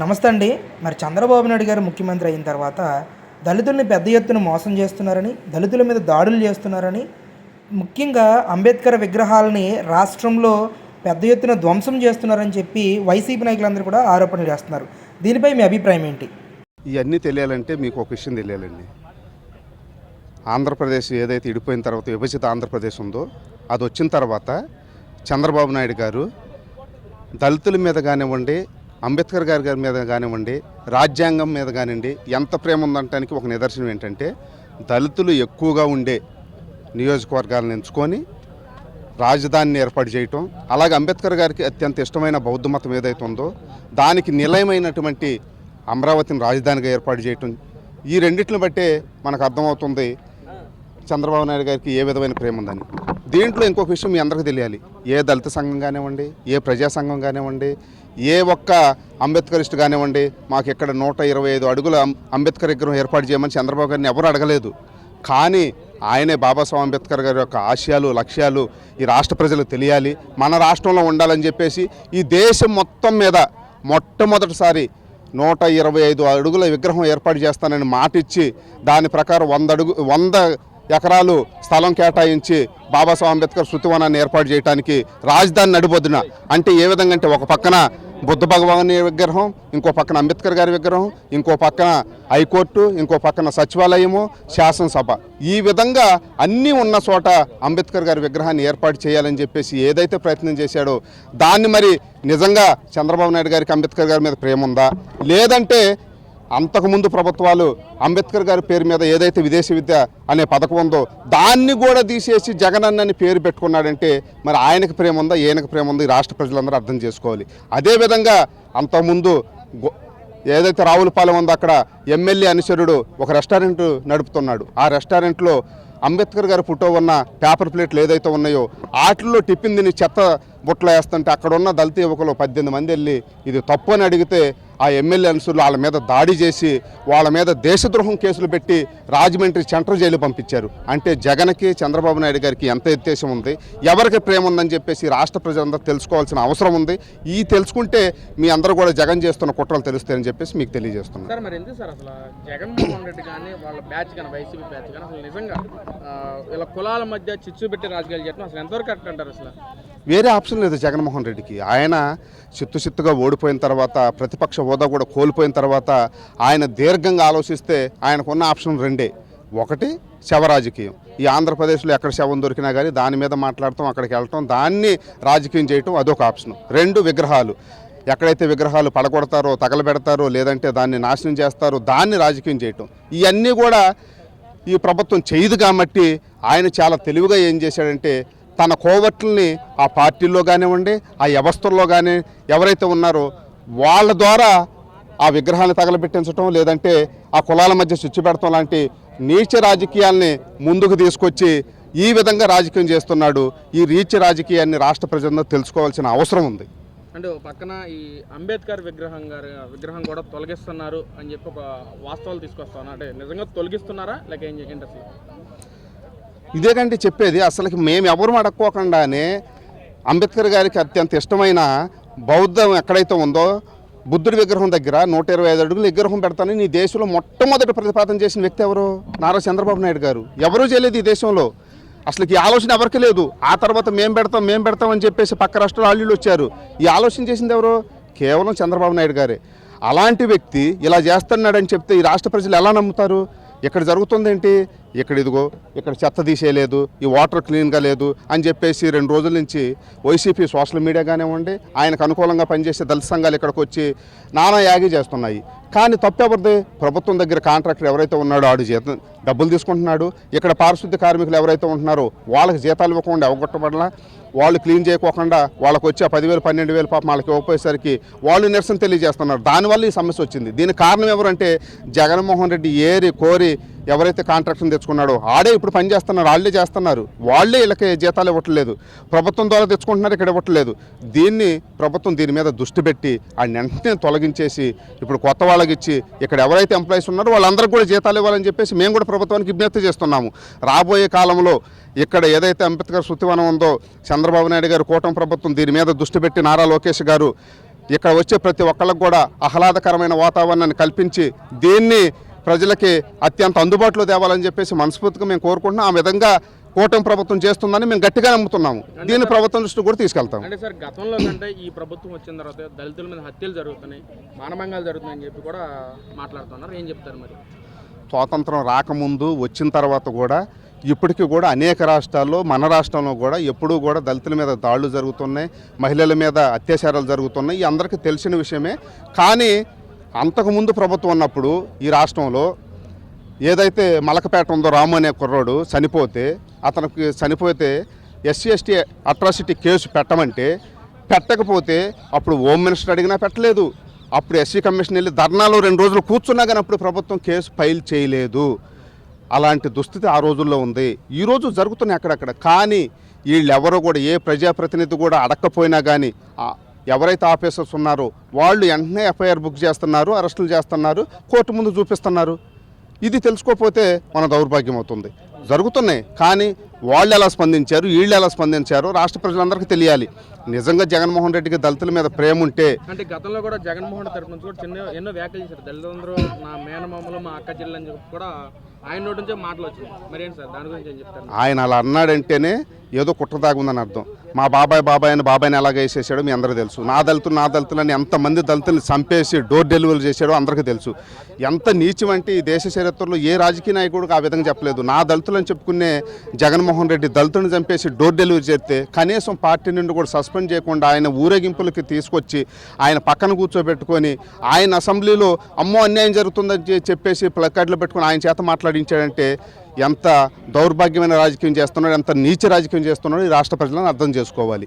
నమస్తే అండి. మరి చంద్రబాబు నాయుడు గారు ముఖ్యమంత్రి అయిన తర్వాత దళితుల్ని పెద్ద ఎత్తున మోసం చేస్తున్నారని దళితుల మీద దాడులు చేస్తున్నారని ముఖ్యంగా అంబేద్కర్ విగ్రహాలని రాష్ట్రంలో పెద్ద ఎత్తున ధ్వంసం చేస్తున్నారని చెప్పి వైసీపీ నాయకులందరూ కూడా ఆరోపణలు చేస్తున్నారు. దీనిపై మీ అభిప్రాయం ఏంటి? ఇవన్నీ తెలియాలంటే మీకు ఒక విషయం తెలియాలండి. ఆంధ్రప్రదేశ్ ఏదైతే ఇడిపోయిన తర్వాత విభజిత ఆంధ్రప్రదేశ్ ఉందో అది వచ్చిన తర్వాత చంద్రబాబు నాయుడు గారు దళితుల మీద కానివ్వండి అంబేద్కర్ గారి గారి మీద కానివ్వండి రాజ్యాంగం మీద కానివ్వండి ఎంత ప్రేమ ఉందంటానికి ఒక నిదర్శనం ఏంటంటే దళితులు ఎక్కువగా ఉండే నియోజకవర్గాలను ఎంచుకొని రాజధానిని ఏర్పాటు చేయటం అలాగే అంబేద్కర్ గారికి అత్యంత ఇష్టమైన బౌద్ధ మతం ఏదైతే ఉందో దానికి నిలయమైనటువంటి అమరావతిని రాజధానిగా ఏర్పాటు చేయటం ఈ రెండింటిని బట్టే మనకు అర్థమవుతుంది చంద్రబాబు నాయుడు గారికి ఏ విధమైన ప్రేమ ఉందని. దీంట్లో ఇంకొక విషయం మీ అందరికీ తెలియాలి. ఏ దళిత సంఘం కానివ్వండి ఏ ప్రజా సంఘం కానివ్వండి ఏ ఒక్క అంబేద్కరిస్ట్ కానివ్వండి మాకు ఇక్కడ నూట ఇరవై ఐదు అడుగుల అంబేద్కర్ విగ్రహం ఏర్పాటు చేయమని చంద్రబాబు గారిని ఎవరు అడగలేదు. కానీ ఆయనే బాబాసాహెబ్ అంబేద్కర్ గారి యొక్క ఆశయాలు లక్ష్యాలు ఈ రాష్ట్ర ప్రజలకు తెలియాలి. మన రాష్ట్రంలో ఉండాలని చెప్పేసి ఈ దేశం మొత్తం మీద మొట్టమొదటిసారి నూట ఇరవై ఐదు అడుగుల విగ్రహం ఏర్పాటు చేస్తానని మాట ఇచ్చి దాని ప్రకారం వంద అడుగు వంద ఎకరాలు స్థలం కేటాయించి బాబాసాహెబ్ అంబేద్కర్ శృతివనాన్ని ఏర్పాటు చేయడానికి రాజధాని నడిబొద్దున అంటే ఏ విధంగా అంటే ఒక పక్కన బుద్ధ భగవాన్ విగ్రహం ఇంకో పక్కన అంబేద్కర్ గారి విగ్రహం ఇంకో పక్కన హైకోర్టు ఇంకో పక్కన సచివాలయము శాసనసభ. ఈ విధంగా అన్నీ ఉన్న చోట అంబేద్కర్ గారి విగ్రహాన్ని ఏర్పాటు చేయాలని చెప్పేసి ఏదైతే ప్రయత్నం చేశాడో దాన్ని మరి నిజంగా చంద్రబాబు నాయుడు గారికి అంబేద్కర్ గారి మీద ప్రేమ ఉందా? లేదంటే అంతకుముందు ప్రభుత్వాలు అంబేద్కర్ గారి పేరు మీద ఏదైతే విదేశీ విద్య అనే పథకం ఉందో దాన్ని కూడా తీసేసి జగన్ అన్నని పేరు పెట్టుకున్నాడంటే మరి ఆయనకు ప్రేమ ఉందా ఈయనకు ప్రేమ ఉందా ఈ రాష్ట్ర ప్రజలందరూ అర్థం చేసుకోవాలి. అదేవిధంగా అంతకుముందు గో- ఏదైతే రావులపాలెం ఉందో అక్కడ ఎమ్మెల్యే అనుచరుడు ఒక రెస్టారెంట్ నడుపుతున్నాడు. ఆ రెస్టారెంట్లో అంబేద్కర్ గారి ఫోటో ఉన్న పేపర్ ప్లేట్లు ఏదైతే ఉన్నాయో వాటిల్లో టిఫిన్ తిని చెత్త బుట్టలో వేస్తుంటే అక్కడ ఉన్న దళిత యువకులు పద్దెనిమిది మంది వెళ్ళి ఇది తప్పు అని అడిగితే ఆ ఎమ్మెల్యే అనుసరులు వాళ్ళ మీద దాడి చేసి వాళ్ళ మీద దేశద్రోహం కేసులు పెట్టి రాజమండ్రి సెంట్రల్ జైలు పంపించారు. అంటే జగన్కి చంద్రబాబు నాయుడు గారికి ఎంత ఉద్దేశం ఉంది? ఎవరికి ప్రేమ ఉందని చెప్పేసి రాష్ట్ర ప్రజలందరూ తెలుసుకోవాల్సిన అవసరం ఉంది. ఈ తెలుసుకుంటే మీ అందరూ కూడా జగన్ చేస్తున్న కుట్రలు తెలుస్తాయని చెప్పేసి మీకు తెలియజేస్తున్నాను. సార్ మరి ఎందుకు సార్ అసలు జగన్మోహన్ రెడ్డి కానీ వాళ్ళ బ్యాచ్ కానీ వైసీపీ బ్యాచ్ కానీ అసలు నిజంగా వీళ్ళ కులాల మధ్య చిచ్చు పెట్టి రాజకీయాలు చేయడం అసలు ఎంతవరకు కరెక్ట్ అంటారు అసలు? వేరే ఆప్షన్ లేదు జగన్మోహన్ రెడ్డికి. ఆయన చిత్తు చిత్తుగా ఓడిపోయిన తర్వాత ప్రతిపక్ష హోదా కూడా కోల్పోయిన తర్వాత ఆయన దీర్ఘంగా ఆలోచిస్తే ఆయనకున్న ఆప్షన్ రెండే. ఒకటి శవ రాజకీయం ఈ ఆంధ్రప్రదేశ్లో ఎక్కడ శవం దొరికినా కానీ దాని మీద మాట్లాడటం అక్కడికి వెళ్ళటం దాన్ని రాజకీయం చేయటం అదొక ఆప్షన్. రెండు విగ్రహాలు. ఎక్కడైతే విగ్రహాలు పడగొడతారో తగలబెడతారో లేదంటే దాన్ని నాశనం చేస్తారో దాన్ని రాజకీయం చేయటం. ఇవన్నీ కూడా ఈ ప్రభుత్వం చేయదు కాబట్టి ఆయన చాలా తెలివిగా ఏం చేశాడంటే తన కోవట్లని ఆ పార్టీల్లో కానివ్వండి ఆ వ్యవస్థల్లో కానీ ఎవరైతే ఉన్నారో వాళ్ళ ద్వారా ఆ విగ్రహాన్ని తగలబెట్టించడం లేదంటే ఆ కులాల మధ్య స్విచ్ పెడతాం లాంటి నీచ రాజకీయాల్ని ముందుకు తీసుకొచ్చి ఈ విధంగా రాజకీయం చేస్తున్నాడు. ఈ రీచ్ రాజకీయాన్ని రాష్ట్ర ప్రజలందరూ తెలుసుకోవాల్సిన అవసరం ఉంది. అంటే పక్కన ఈ అంబేద్కర్ విగ్రహం గారి విగ్రహం కూడా తొలగిస్తున్నారు అని చెప్పి ఒక వాస్తవాలు తీసుకొస్తాను. అంటే నిజంగా తొలగిస్తున్నారా? లేక ఏం చేయండి అసలు? ఇదే కంటే చెప్పేది అసలుకి మేము ఎవరు అడక్కోకుండానే అంబేద్కర్ గారికి అత్యంత ఇష్టమైన బౌద్ధం ఎక్కడైతే ఉందో బుద్ధుడి విగ్రహం దగ్గర నూట ఇరవై ఐదు అడుగులు విగ్రహం పెడతానని నీ దేశంలో మొట్టమొదటి ప్రతిపాదన చేసిన వ్యక్తి ఎవరు? నారా చంద్రబాబు నాయుడు గారు. ఎవరూ చేయలేదు ఈ దేశంలో. అసలు ఈ ఆలోచన ఎవరికి లేదు. ఆ తర్వాత మేము పెడతాం మేము పెడతాం అని చెప్పేసి పక్క రాష్ట్రాల వాళ్ళు వచ్చారు. ఈ ఆలోచన చేసింది ఎవరు? కేవలం చంద్రబాబు నాయుడు గారే. అలాంటి వ్యక్తి ఇలా చేస్తున్నాడని చెప్తే ఈ రాష్ట్ర ప్రజలు ఎలా నమ్ముతారు? ఇక్కడ జరుగుతుంది ఏంటి ఇక్కడ ఇదిగో ఇక్కడ చెత్త తీసేయలేదు ఈ వాటర్ క్లీన్గా లేదు అని చెప్పేసి రెండు రోజుల నుంచి వైసీపీ సోషల్ మీడియా కానివ్వండి ఆయనకు అనుకూలంగా పనిచేసే దళిత సంఘాలు ఇక్కడికి వచ్చి నానా యాగి చేస్తున్నాయి. కానీ తప్పెవరిది? ప్రభుత్వం దగ్గర కాంట్రాక్టర్ ఎవరైతే ఉన్నాడో ఆడు జీతం డబ్బులు తీసుకుంటున్నాడు. ఇక్కడ పారిశుద్ధ్య కార్మికులు ఎవరైతే ఉంటున్నారో వాళ్ళకి జీతాలు ఇవ్వకుండా అవగొట్టబడలా వాళ్ళు క్లీన్ చేయకోకుండా వాళ్ళకి వచ్చే పదివేలు పన్నెండు వేలు పాపం వాళ్ళకి ఇవ్వకపోయేసరికి వాళ్ళు నిరసన తెలియజేస్తున్నారు. దానివల్ల ఈ సమస్య వచ్చింది. దీని కారణం ఎవరంటే జగన్మోహన్ రెడ్డి ఏరి కోరి ఎవరైతే కాంట్రాక్ట్ని తెచ్చుకున్నాడో ఆడే ఇప్పుడు పని చేస్తున్నారు వాళ్ళే చేస్తున్నారు. వాళ్ళే వీళ్ళకి జీతాలు ఇవ్వట్లేదు. ప్రభుత్వం ద్వారా తెచ్చుకుంటున్నారు ఇక్కడ ఇవ్వట్లేదు. దీన్ని ప్రభుత్వం దీని మీద దృష్టి పెట్టి ఆ వెంటనే తొలగించేసి ఇప్పుడు కొత్త వాళ్ళకి ఇచ్చి ఇక్కడ ఎవరైతే ఎంప్లాయీస్ ఉన్నారో వాళ్ళందరికీ కూడా జీతాలు ఇవ్వాలని చెప్పేసి మేము కూడా ప్రభుత్వానికి విజ్ఞప్తి చేస్తున్నాము. రాబోయే కాలంలో ఇక్కడ ఏదైతే అంబేద్కర్ శృతివనం ఉందో చంద్రబాబు నాయుడు గారు కూటమి ప్రభుత్వం దీని మీద దృష్టి పెట్టి నారా లోకేష్ గారు ఇక్కడ వచ్చే ప్రతి ఒక్కళ్ళకు కూడా ఆహ్లాదకరమైన వాతావరణాన్ని కల్పించి దీన్ని ప్రజలకి అత్యంత అందుబాటులో తేవాలని చెప్పేసి మనస్ఫూర్తిగా మేము కోరుకుంటున్నాం. ఆ విధంగా కూటమి ప్రభుత్వం చేస్తుందని మేము గట్టిగా నమ్ముతున్నాము. దీన్ని ప్రభుత్వం దృష్టి కూడా తీసుకెళ్తాం. అంటే సార్ గతంలో కంటే ఈ ప్రభుత్వం వచ్చిన తర్వాత దళితుల మీద హత్యలు జరుగుతున్నాయి మానభంగాలు జరుగుతున్నాయని చెప్పి కూడా మాట్లాడుతున్నారు. ఏం చెప్తారు మరి? స్వాతంత్రం రాకముందు వచ్చిన తర్వాత కూడా ఇప్పటికీ కూడా అనేక రాష్ట్రాల్లో మన రాష్ట్రంలో కూడా ఎప్పుడూ కూడా దళితుల మీద దాడులు జరుగుతున్నాయి మహిళల మీద అత్యాచారాలు జరుగుతున్నాయి. ఈ అందరికీ తెలిసిన విషయమే. కానీ అంతకుముందు ప్రభుత్వం ఉన్నప్పుడు ఈ రాష్ట్రంలో ఏదైతే మలకపేట ఉందో రాము అనే కుర్రోడు చనిపోతే అతనికి చనిపోతే ఎస్సీ ఎస్టీ అట్రాసిటీ కేసు పెట్టమంటే పెట్టకపోతే అప్పుడు హోమ్ మినిస్టర్ అడిగినా పెట్టలేదు. అప్పుడు ఎస్సీ కమిషన్ వెళ్ళి ధర్నాలో రెండు రోజులు కూర్చున్నా కానీ అప్పుడు ప్రభుత్వం కేసు ఫైల్ చేయలేదు. అలాంటి దుస్థితి ఆ రోజుల్లో ఉంది. ఈ రోజు జరుగుతున్నాయి అక్కడక్కడ. కానీ వీళ్ళెవరో కూడా ఏ ప్రజాప్రతినిధి కూడా అడక్కపోయినా కానీ ఎవరైతే ఆఫీసర్స్ ఉన్నారో వాళ్ళు వెంటనే ఎఫ్ఐఆర్ బుక్ చేస్తున్నారు అరెస్టులు చేస్తున్నారు కోర్టు ముందు చూపిస్తున్నారు. ఇది తెలుసుకోకపోతే మన దౌర్భాగ్యం అవుతుంది. జరుగుతున్నాయి కానీ వాళ్ళు ఎలా స్పందించారు వీళ్ళు ఎలా స్పందించారు రాష్ట్ర ప్రజలందరికీ తెలియాలి. నిజంగా జగన్మోహన్ రెడ్డికి దళితుల మీద ప్రేమ ఉంటే అంటే గతంలో కూడా జగన్మోహన్ రెడ్డి నుంచి కూడా చిన్న ఎన్నో వ్యాఖ్యలు చేశారు. దళితులందరూ నా మేనమామలు మా అక్క జిల్లా అని చెప్పి కూడా ఆయన నోటి నుంచే మాటలు వచ్చినాయి. మరి ఏంటి సార్? దాని గురించి ఏం చెప్తారు? ఆయన అలా అన్నాడంటేనే ఏదో కుట్రదాగుందని అర్థం. మా బాబాయ్ బాబాయ్ అని బాబాయ్ని ఎలాగ వేసేసాడో మీ అందరికీ తెలుసు. నా దళితులు నా దళితులని ఎంతమంది దళితుల్ని చంపేసి డోర్ డెలివరీ చేశాడో అందరికీ తెలుసు. ఎంత నీచం అంటే ఈ దేశ చరిత్రలో ఏ రాజకీయ నాయకుడికి ఆ విధంగా చెప్పలేదు. నా దళితులని చెప్పుకునే జగన్మోహన్ రెడ్డి దళితులను చంపేసి డోర్ డెలివరీ చేస్తే కనీసం పార్టీ నుండి కూడా సస్పెండ్ చేయకుండా ఆయన ఊరేగింపులకి తీసుకొచ్చి ఆయన పక్కన కూర్చోబెట్టుకొని ఆయన అసెంబ్లీలో అమ్మో అన్యాయం జరుగుతుందని చెప్పేసి ప్లకార్డులు పెట్టుకుని ఆయన చేత మాట్లాడించాడంటే ఎంత దౌర్భాగ్యమైన రాజకీయం చేస్తున్నాడు ఎంత నీచ రాజకీయం చేస్తున్నాడో ఈ రాష్ట్ర ప్రజలను అర్థం చేసుకోవాలి.